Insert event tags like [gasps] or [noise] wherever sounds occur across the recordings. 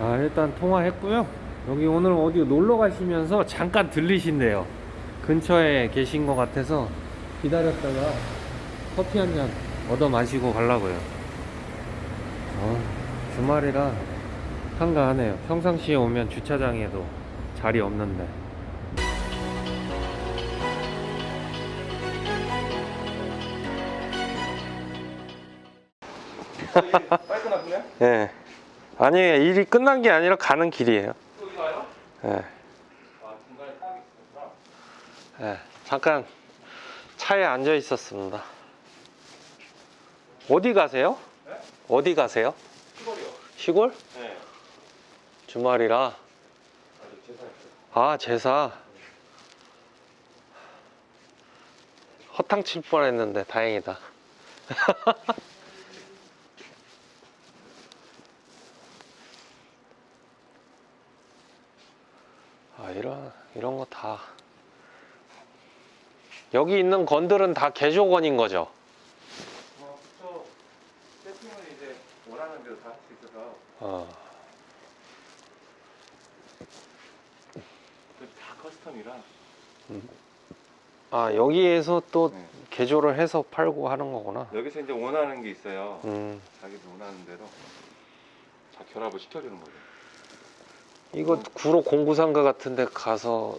아 일단 통화했고요. 여기 오늘 어디 놀러 가시면서 잠깐 들리신대요. 근처에 계신 것 같아서 기다렸다가 커피 한 잔 얻어 마시고 가려고요. 어, 주말이라 한가하네요. 평상시에 오면 주차장에도 자리 없는데. 빨리 끝났네? [laughs] 예. 아니 일이 끝난 게 아니라 가는 길이에요. 여기? 예. 아 중간에 사람이 있었구나 예. 잠깐 차에 앉아 있었습니다. 어디 가세요? 네? 어디 가세요? 시골이요 시골? 네 주말이라. 아저 제사했어요 아, 제사. 허탕 칠 뻔했는데 다행이다. [laughs] 아, 이런 이런 거 다 여기 있는 건들은 다 개조건인 거죠. 어 그쵸 세팅은 이제 원하는 대로 다 할 수 있어서 어. 그다 커스텀이라 아, 여기에서 또 네. 개조를 해서 팔고 하는 거구나. 여기서 이제 원하는 게 있어요 음. 자기들 원하는 대로 다 결합을 시켜주는 거죠 이거 구로 공구상가 같은 데 가서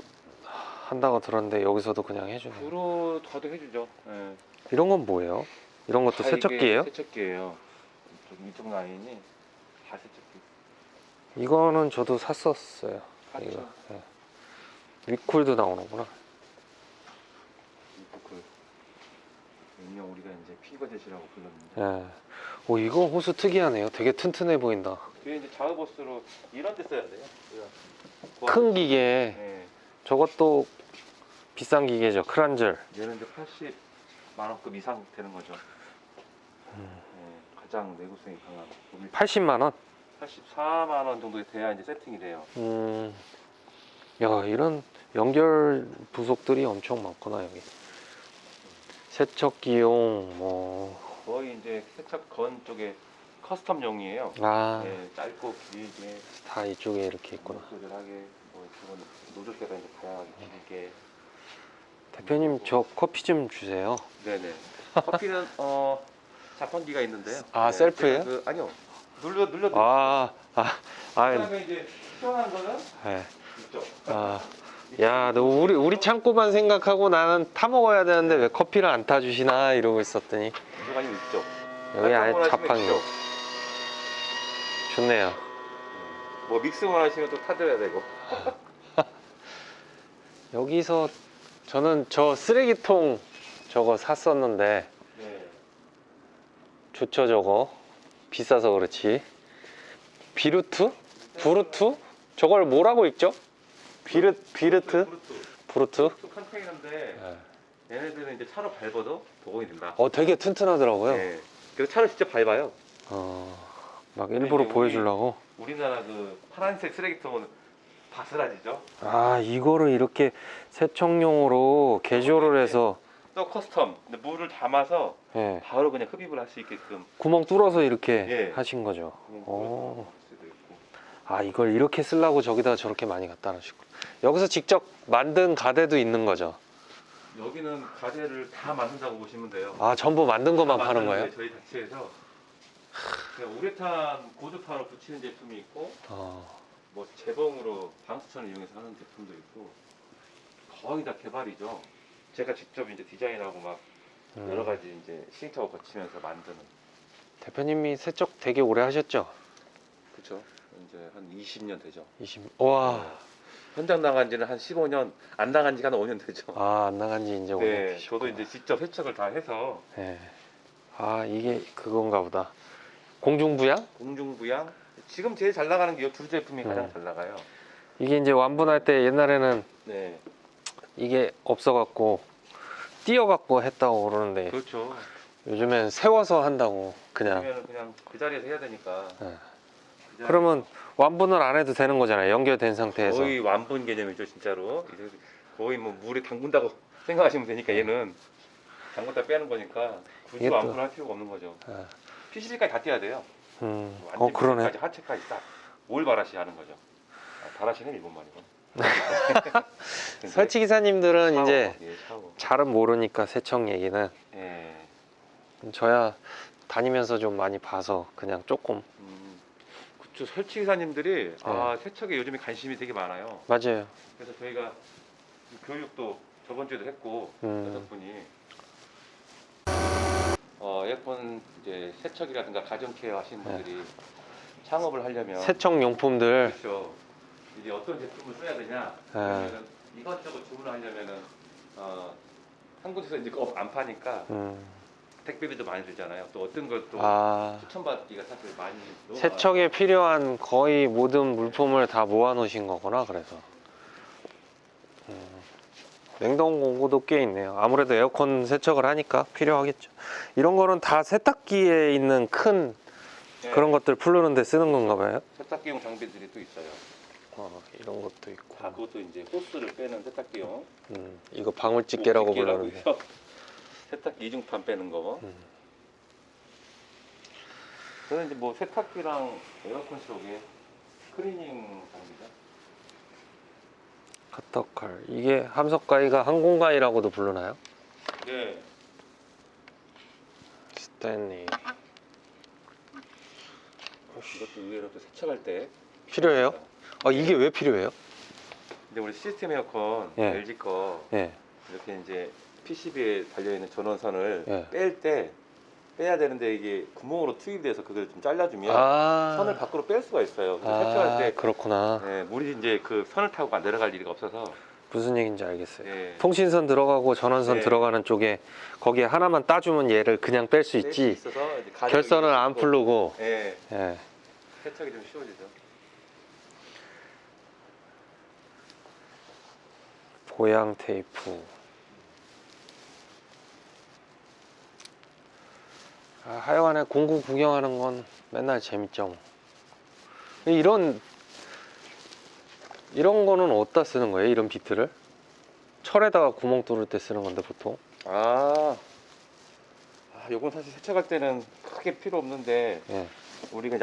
한다고 들었는데 여기서도 그냥 해주네. 주로 가도 해주죠 네. 이런 건 뭐예요? 이런 것도 다 이게 세척기예요? 세척기예요 이쪽, 이쪽 라인이 다 세척기 이거는 저도 샀었어요. 이거. 예. 위쿨도 나오는구나. 이쁘클 일명 우리가 이제 피거젯이라고 불렀는데 예. 오 이거 호수 특이하네요. 되게 튼튼해 보인다. 뒤에 이제 자우버스로 이런 데 써야 돼요 그큰 기계. 네. 저것도 비싼 기계죠. 크란절. 얘는 이제 80만 원급 이상 되는 거죠. 네, 가장 내구성이 강한. 여기 80만 원. 84만 원 정도 돼야 이제 세팅이 돼요. 음. 야 이런 연결 부속들이 엄청 많구나 여기. 세척기용 뭐. 거의 이제 세척 건 쪽에 커스텀용이에요. 아. 네, 짧고 길게 다 이쪽에 이렇게 있구나. 조절하게 뭐 저건 노즐대가 이제 다양하게 길게. 대표님 저 커피 좀 주세요. 네네. 커피는 어 자판기가 있는데요. 아, 셀프예요? 제가 그, 아니요. 눌러 눌러. 아, 아, 아, 그다음에 이제 시원한 거는 예. 있죠. 아, 야, 너 우리 우리 창고만 생각하고 나는 타 먹어야 되는데 왜 커피를 안 타주시나 이러고 있었더니 아니면 있죠. 여기 아예 원하시면 자판기 있죠. 좋네요. 뭐 믹스만 하시면 또 타드려야 되고. [laughs] 여기서 저는 저 쓰레기통 저거 샀었는데 네. 좋죠 저거 비싸서 그렇지. 비루트? 부루트? 저걸 뭐라고 읽죠? 비르 비르트? 브루트. 부루트? 브루트 컨테이너인데 얘네들은 이제 차로 밟아도 보건이 된다. 어, 되게 튼튼하더라고요. 네. 그래서 차를 직접 밟아요. 어, 막 일부러 우리- 보여주려고. 우리나라 그 파란색 쓰레기통은 바스라지죠. 아, 이거를 이렇게 세척용으로 개조를 해서 또 커스텀. 근데 물을 담아서 예, 바로 그냥 흡입을 할 수 있게끔. 구멍 뚫어서 이렇게 예. 하신 거죠. 오. 뚫어서 있고. 아, 이걸 이렇게 쓰려고 저기다 저렇게 많이 갖다 놓으시고. 여기서 직접 만든 가대도 있는 거죠. 여기는 가재를 다 만든다고 보시면 돼요. 아, 전부 만든 것만 다 파는 거예요? 저희 자체에서 그냥 우레탄 고주판을 붙이는 제품이 있고 어, 뭐 재봉으로 방수천을 이용해서 하는 제품도 있고 거의 다 개발이죠. 제가 직접 이제 디자인하고 막 음. 여러 가지 이제 시행착오 거치면서 만드는. 대표님이 세척 되게 오래 하셨죠? 그렇죠. 이제 한 20년 되죠. 20. 와. 네. 현장 나간 지는 한 15년, 안 나간 지가 한 5년 되죠. 아, 안 나간 지 이제 오래 네, 되셨구나. 저도 이제 직접 세척을 다 해서 네. 아, 이게 그건가 보다. 공중부양? 공중부양. 지금 제일 잘 나가는 게 이 두 제품이 가장 네. 잘 나가요. 이게 이제 완분할 때 옛날에는 네, 이게 없어갖고 띄어갖고 했다고 그러는데 그렇죠. 요즘엔 세워서 한다고 그냥 그러면 그냥 그 자리에서 해야 되니까. 네. 그 그러면 완분을 안 해도 되는 거잖아요 연결된 상태에서 거의 완분 개념이죠, 진짜로. 이제 거의 뭐 물에 담근다고 [laughs] 생각하시면 되니까 얘는 담궜다 빼는 거니까 굳이 이게 또- 완분할 필요가 없는 거죠. 네. PCB까지 다 띄어야 돼요. 음, 완전 어 그러네 하체까지 딱. 올 바라시 하는 거죠. 아, 바라시는 일본 말이고. [laughs] 설치 기사님들은 이제 예, 샤워. 잘은 모르니까 세척 얘기는 예. 저야 다니면서 좀 많이 봐서 그냥 조금 음, 그쵸 설치 기사님들이 네. 아 세척에 요즘에 관심이 되게 많아요. 맞아요. 그래서 저희가 교육도 저번 주에도 했고 음. 여섯 분이 어, 에어컨 이제 세척이라든가 가정 케어 하시는 분들이 창업을 하려면 세척 용품들 그렇죠. 이제 어떤 제품을 써야 되냐? 네. 그러면은 이것저것 주문하려면은 어, 한 곳에서 이제 업 안 파니까 음. 택배비도 많이 들잖아요. 또 어떤 걸또 아 추천받기가 사실 많이 세척에 필요한 거의 모든 물품을 다 모아 놓으신 거구나 그래서 음. 냉동 공구도 꽤 있네요 아무래도 에어컨 세척을 하니까 필요하겠죠 이런 거는 다 세탁기에 있는 큰 많아요. 그런 것들 풀르는데 쓰는 건가 봐요 세탁기용 장비들이 또 있어요. 어, 이런 것도 있고 다 그것도 이제 호스를 빼는 세탁기용. 음, 이거 방울집게라고 집게라고 부르는데 해서 세탁기 이중판 빼는 거. 음. 저는 이제 뭐 세탁기랑 에어컨 쪽에 클리닝 장비죠. 카터칼 이게 함석가위가 항공가위라고도 부르나요? 네. 스탠리 이것도 의외로 또 세척할 때 필요해요? 아 이게 왜 필요해요? 근데 우리 시스템 에어컨 예. LG 거 예. 이렇게 이제 PCB에 달려 있는 전원선을 예. 뺄 때 빼야 되는데 이게 구멍으로 투입돼서 그걸 좀 잘라주면 아 선을 밖으로 뺄 수가 있어요. 그래서 아, 세척할 때 그렇구나. 네, 물이 이제 그 선을 타고 안 내려갈 일이 없어서 무슨 얘기인지 알겠어요. 예, 통신선 들어가고 전원선 네. 들어가는 쪽에 거기에 하나만 따주면 얘를 그냥 뺄 수 뺄수 있지. 있어서 이제 가격이 결선을 안 풀르고. 예, 예. 세척이 좀 쉬워지죠. 보양 테이프. 아, 하여간에 공구 구경하는 건 맨날 재밌죠. 뭐. 이런 이런 거는 어디다 쓰는 거예요? 이런 비트를? 철에다가 구멍 뚫을 때 쓰는 건데 보통. 아, 아 요건 사실 세척할 때는 크게 필요 없는데 예. 우리가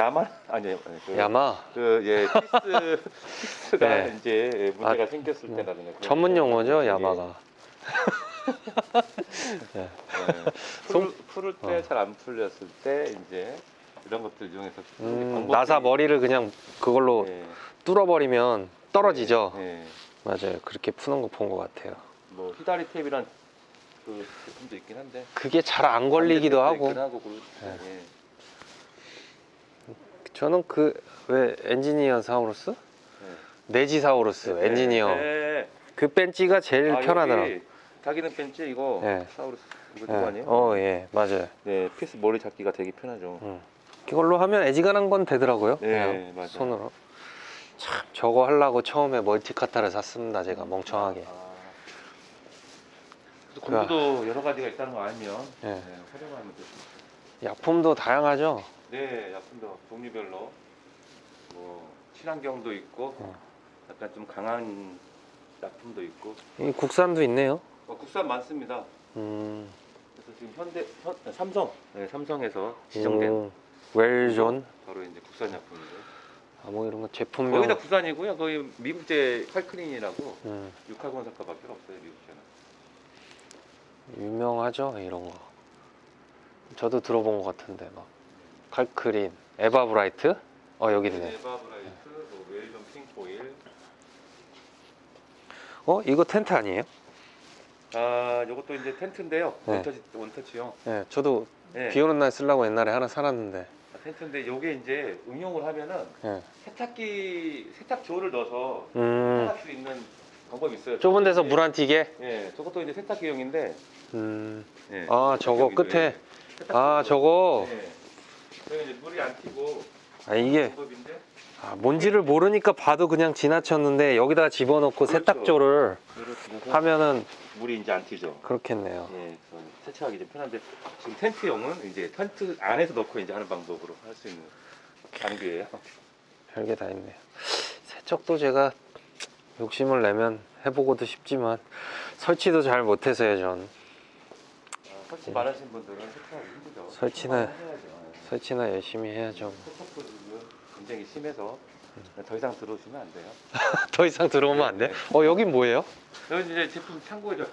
아니요, 아니, 그, 야마. 그예 피스 피스가 [laughs] 네. 이제 문제가 아, 생겼을 음. 때라든가 전문 때 용어죠, 야마가. 예, 송- 풀, 풀을 때 어. 잘안 풀렸을 때 이제 이런 것들 이용해서 음, 방법들이- 나사 머리를 그냥 그걸로 예, 뚫어버리면 떨어지죠. 예, 맞아요. 그렇게 푸는 거 본 것 같아요. 뭐 히다리 탭이란 그 제품도 있긴 한데 그게 잘 안 걸리기도 안 하고. 있긴 하고 그렇- 네. 예. 저는 그 왜 엔지니어 사우루스? 예. 네지사우루스 네, 엔지니어 네. 그 벤치가 제일 아, 편하더라고. 여기 다기는 벤치 이거 예. 사우루스 이거 예. 누구 아니에요? 어, 예, 맞아요. 네, 피스 머리 잡기가 되게 편하죠. 음. 이걸로 하면 애지간한 건 되더라고요. 네, 그냥 맞아요. 손으로. 참 저거 하려고 처음에 멀티카타를 샀습니다. 제가 멍청하게. 아. 그래서 공구도 여러 가지가 있다는 거 알면 예. 네, 활용하면 있어요. 약품도 다양하죠. 네, 약품도 종류별로 뭐 친환경도 있고 어. 약간 좀 강한 약품도 있고 이 국산도 있네요. 어, 국산 많습니다. 음. 그래서 지금 현대 현, 삼성 네, 삼성에서 지정된 오, 웰존. 바로 이제 국산 약품인데 아, 뭐 이런 거 제품명. 거의 다 국산이고요. 거의 미국제 칼크린이라고 음, 육하곤 사과밖에 없어요 미국제는. 유명하죠 이런 거. 저도 들어본 것 같은데 막 칼크린, 에바브라이트. 어 여기 있네. 에바브라이트, 뭐 웰전 핑크오일. 어 이거 텐트 아니에요? 아, 이것도 이제 텐트인데요. 네. 원터치 원터치용. 네, 저도 네. 비 오는 날 쓰려고 옛날에 하나 사놨는데. 아, 텐트인데 이게 이제 응용을 하면은 네. 세탁기 세탁조를 넣어서 음, 할수 있는 방법이 있어요. 좁은 데서 예, 물안 튀게. 예, 저것도 이제 세탁기용인데. 음, 예, 아 저거. 끝에. 예. 아. 저거. 예. 그래서 이제 물이 안 튀고 아 이게 방법인데. 아, 뭔지를 모르니까 봐도 그냥 지나쳤는데 여기다가 집어넣고 그렇죠. 세탁조를 그래서 하면은 물이 이제 안 튀죠. 그렇겠네요. 예, 그래서 세척하기 좀 편한데 지금 텐트용은 이제 텐트 안에서 넣고 이제 하는 방법으로 할 수 있는 장비예요. 별게 다 있네요. 세척도 제가 욕심을 내면 해보고도 싶지만 설치도 잘 못해서요 전. 아, 설치 많으신 분들은 세척하기 힘들죠. 설치는- 해야죠. 예. 설치나 열심히 해야죠. 세척도 지금 굉장히 심해서 더 이상 들어오시면 안 돼요. [laughs] 더 이상 들어오면 안 돼? 어 여긴 뭐예요? 여기 이제 제품 창고죠.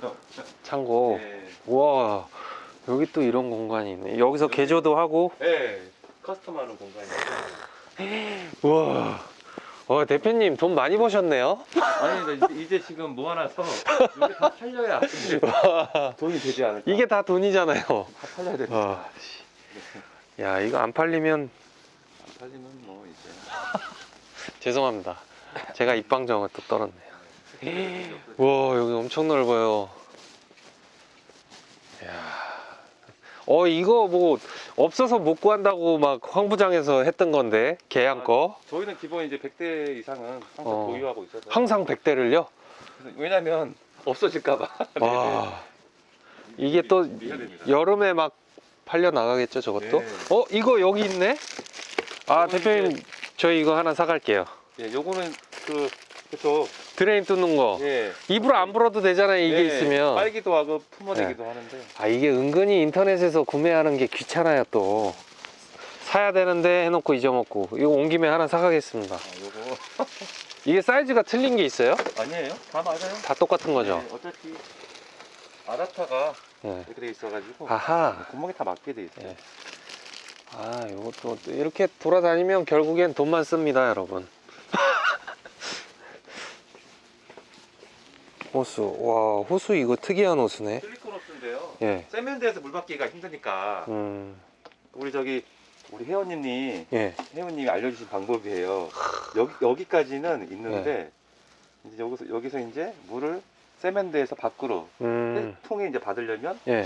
창고. 네. 우와 여기 또 이런 공간이 있네. 여기서 개조도 하고. 네. 커스텀하는 공간이. [gasps] 우와. 와 대표님 돈 많이 버셨네요. 아니 이제, 이제 지금 모아놔서 여기 다 팔려야 이제 [laughs] 돈이 되지 않을까. 이게 다 돈이잖아요. 다 팔려야 되니까. 와. 야 이거 안 팔리면 안 팔리면 뭐 이제. [laughs] 죄송합니다. 제가 입방정을 또 떨었네요. 와 여기 엄청 넓어요. 야. 어 이거 뭐 없어서 못 구한다고 막 황부장에서 했던 건데 계양 거 저희는 기본 이제 100대 이상은 항상 어. 보유하고 있어서. 항상 100대를요. 왜냐면 없어질까봐. [laughs] 와 이게 또. 여름에 막 팔려 나가겠죠 저것도. 네. 어 이거 여기 있네. 아 대표님 저희 이거 하나 사갈게요. 예, 요거는 그 그쵸. 드레인 뚫는 거. 예. 입으로 안 불어도 되잖아요 이게 예, 있으면. 빨기도 하고 품어내기도 하는데. 아 이게 은근히 인터넷에서 구매하는 게 귀찮아요 또 사야 되는데 해놓고 잊어먹고 이거 온 김에 하나 사가겠습니다 아, 요거 [laughs] 이게 사이즈가 틀린 게 있어요? 아니에요? 다 맞아요. 다 똑같은 거죠? 네, 어차피 아다타가 네. 이렇게 돼 있어가지고 아하 구멍이 다 맞게 돼 있어요. 네. 아 이것도 이렇게 돌아다니면 결국엔 돈만 씁니다 여러분 [laughs] 호수 와 호수 이거 특이한 호수네 실리콘호스인데요. 예. 세면대에서 물 받기가 힘드니까 음, 우리 저기 우리 회원님이 예. 회원님이 알려주신 방법이에요. 여기 여기까지는 있는데 네. 이제 여기서 여기서 이제 물을 세면대에서 밖으로 음, 통에 이제 받으려면 예.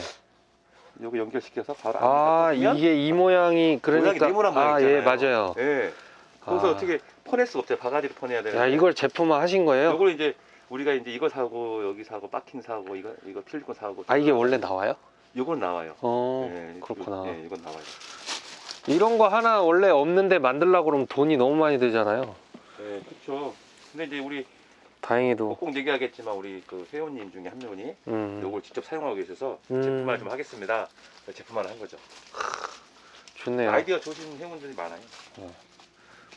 여기 연결시켜서 바로 아 이게 이 모양이 그러니까 네모난 모양 아예 있잖아요. 맞아요 예. 거기서 아. 어떻게 퍼낼 수가 없어요. 바가지로 퍼내야 되는데. 야 이걸 제품화 하신 거예요? 이걸 이제 우리가 이제 이거 사고 여기 사고 박힌 사고 이거 이거 필리콘 사고. 아 이게 원래 나와요? 이건 나와요. 어 예, 그렇구나. 예, 이건 나와요. 이런 거 하나 원래 없는데 만들려고 그러면 돈이 너무 많이 들잖아요 예, 그렇죠. 근데 이제 우리 다행히도 꼭 얘기하겠지만 우리 그 회원님 중에 한 명이 음, 요걸 직접 사용하고 계셔서 음. 제품화를 좀 하겠습니다. 제품화를 한 거죠. 좋네요 아이디어 좋으신 회원들이 많아요.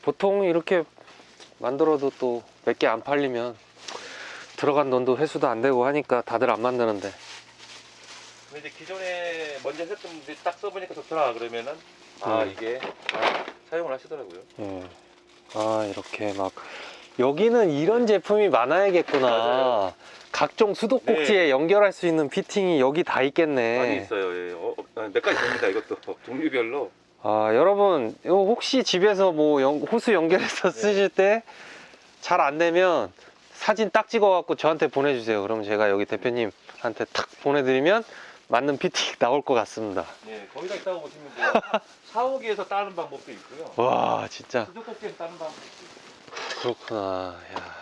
보통 이렇게 만들어도 또 몇 개 안 팔리면 들어간 돈도 회수도 안 되고 하니까 다들 안 만드는데 근데 이제 기존에 먼저 했던 분들이 딱 써보니까 좋더라 그러면은 아 음. 이게 아, 사용을 하시더라고요. 예. 아 이렇게 막 여기는 이런 제품이 많아야겠구나 맞아요. 각종 수도꼭지에 연결할 수 있는 피팅이 여기 다 있겠네 많이 있어요. 예. 어, 어, 몇 가지 됩니다. 이것도 [laughs] 종류별로. 아 여러분 혹시 집에서 뭐 연- 호수 연결해서 네. 쓰실 때 잘 안 되면 사진 딱 찍어 갖고 저한테 보내주세요 그럼 제가 여기 대표님한테 탁 보내드리면 맞는 피팅 [laughs] 나올 것 같습니다 예, 거기다 있다고 보시면 돼요. [laughs] 샤워기에서 따는 방법도 있고요. 와 진짜 수도꼭지에서 따는 방법도 있고요. 그렇구나 야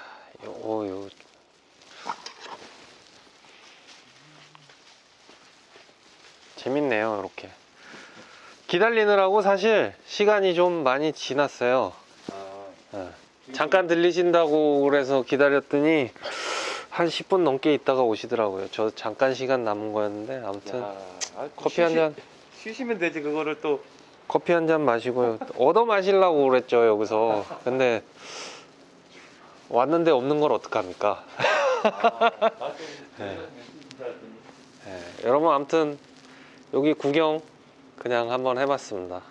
요, 어, 요. 재밌네요 이렇게 기다리느라고 사실 시간이 좀 많이 지났어요 아, 예. 잠깐 들리신다고 그래서 기다렸더니 한 10분 넘게 있다가 오시더라고요. 저 잠깐 시간 남은 거였는데 아무튼 야, 아, 커피 한잔 쉬시면 되지 그거를 또 커피 한 잔 마시고요. 얻어 마시려고 그랬죠 여기서. 근데 왔는데 없는 걸 어떡합니까? 아, 네. 예, 여러분 아무튼 여기 구경 그냥 한번 해봤습니다.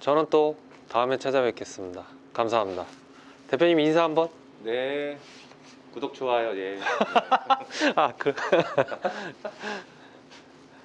저는 또 다음에 찾아뵙겠습니다. 감사합니다. 대표님 인사 한번. 네. 구독 좋아요. 예. [laughs] 아 그.